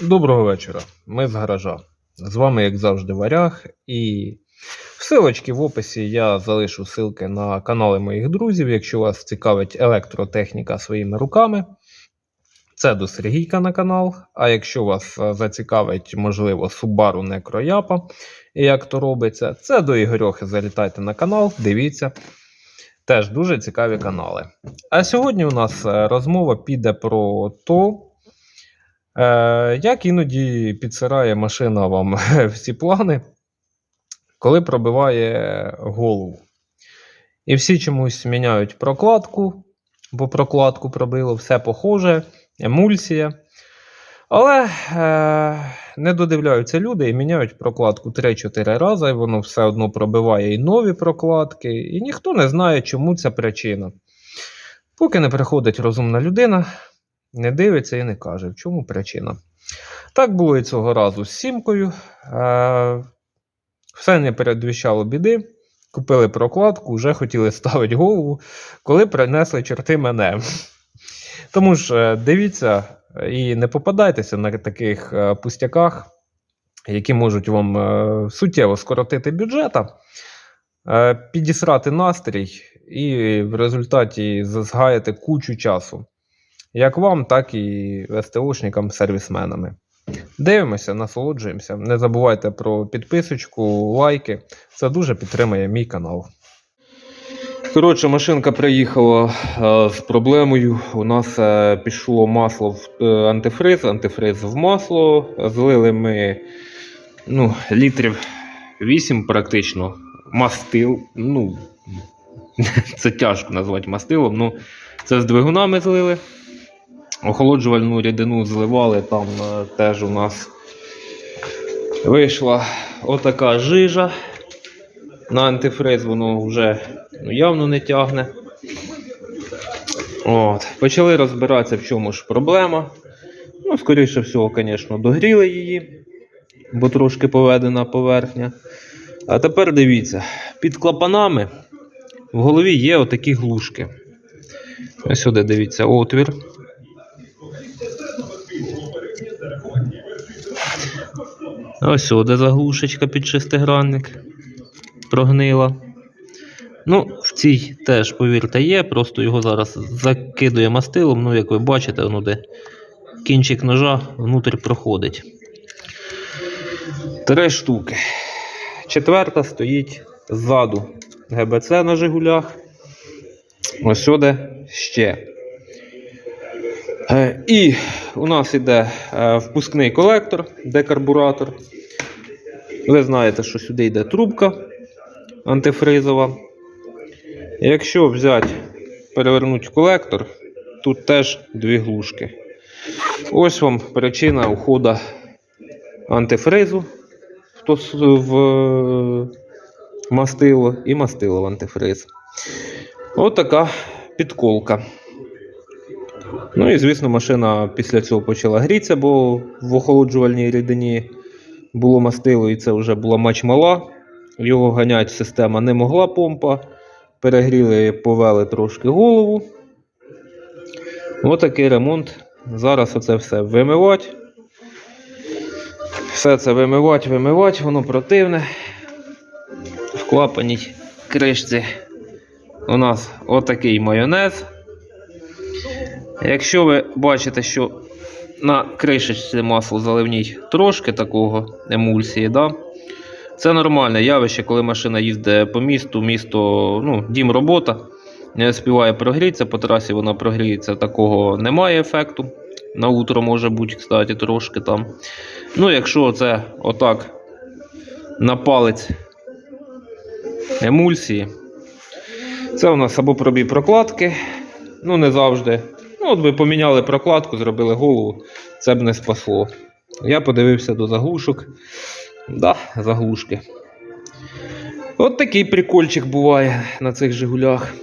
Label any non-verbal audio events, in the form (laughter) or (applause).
Доброго вечора. Ми з гаража. З вами, як завжди, Варяг. І в в описі я залишу ссылки на канали моїх друзів. Якщо вас цікавить електротехніка своїми руками, це до Сергійка на канал. А якщо вас е, зацікавить, можливо, Subaru Necroyapa і як то робиться, це до Ігорьохи. Залітайте на канал, дивіться. Теж дуже цікаві канали. А сьогодні у нас е, розмова піде про то, як іноді підсирає машина вам (laughs) всі плани, коли пробиває голову. І всі чомусь міняють прокладку, бо прокладку пробило, все похоже, емульсія. Але е, не додивляються люди і міняють прокладку 3-4 рази, і воно все одно пробиває і нові прокладки, і ніхто не знає, чому ця причина. Поки не приходить розумна людина, не дивиться і не каже, в чому причина. Так було і цього разу з сімкою. Е, все не передвіщало біди. Купили прокладку, вже хотіли ставити голову, коли принесли чорти мене. Тому ж е, дивіться і не попадайтеся на таких е, пустяках, які можуть вам суттєво скоротити бюджета, підісрати настрій і в результаті згаяти кучу часу як вам, так і СТОшникам, сервісменами. Дивимося, насолоджуємося. Не забувайте про підписочку, лайки. Це дуже підтримує мій канал. Коротше, машинка приїхала е, з проблемою. У нас е, пішло масло в е, антифриз, антифриз в масло. Злили ми ну, літрів 8 практично. Мастил. Ну, (laughs) це тяжко назвати мастилом. Ну, це з двигунами злили. Охолоджувальну рідину зливали, там е, теж у нас вийшла отака жижа. На антифриз воно вже явно не тягне. От. Почали розбиратися, в чому ж проблема. Ну, скоріше всього, звісно, догріли її, бо трошки поведена поверхня. А тепер дивіться, під клапанами в голові є отакі глушки. Ось сюди дивіться отвір. Ось сюди заглушечка під шестигранник прогнила. Ну, в цій теж, повірте, є, просто його зараз закидує мастилом, ну, як ви бачите, воно де кінчик ножа внутрь проходить. Три штуки. Четверта стоїть ззаду ГБЦ на Жигулях. Ось сюди ще. Е, І у нас йде е, впускний колектор, декарбуратор. Ви знаєте, що сюди йде трубка антифризова. Якщо взяти, перевернути колектор, тут теж дві глушки. Ось вам причина уходу антифризу в мастило і мастило в антифриз. Ось така підколка. Ну і звісно, машина після цього почала грітися, бо в охолоджувальній рідині було мастило, і це вже була мач мала. Його ганять система не могла помпа. Перегріли, повели трошки голову. Отакий ремонт. Зараз оце все вимивати. Все це вимивати, вимивати, воно противне. В клапаній кришці у нас отакий майонез. Якщо ви бачите, що на кришечці масло заливній трошки такого емульсії, да? це нормальне явище, коли машина їздить по місту, місто, ну, дім робота, не співає прогрітися, по трасі вона прогріється, такого немає ефекту. На утро може бути, кстати, трошки там. Ну, якщо це отак на палець емульсії, це у нас або пробій прокладки, ну не завжди. Ну, от ви поміняли прокладку, зробили голову, це б не спасло. Я подивився до заглушок. Да, заглушки. От такий прикольчик буває на цих Жигулях.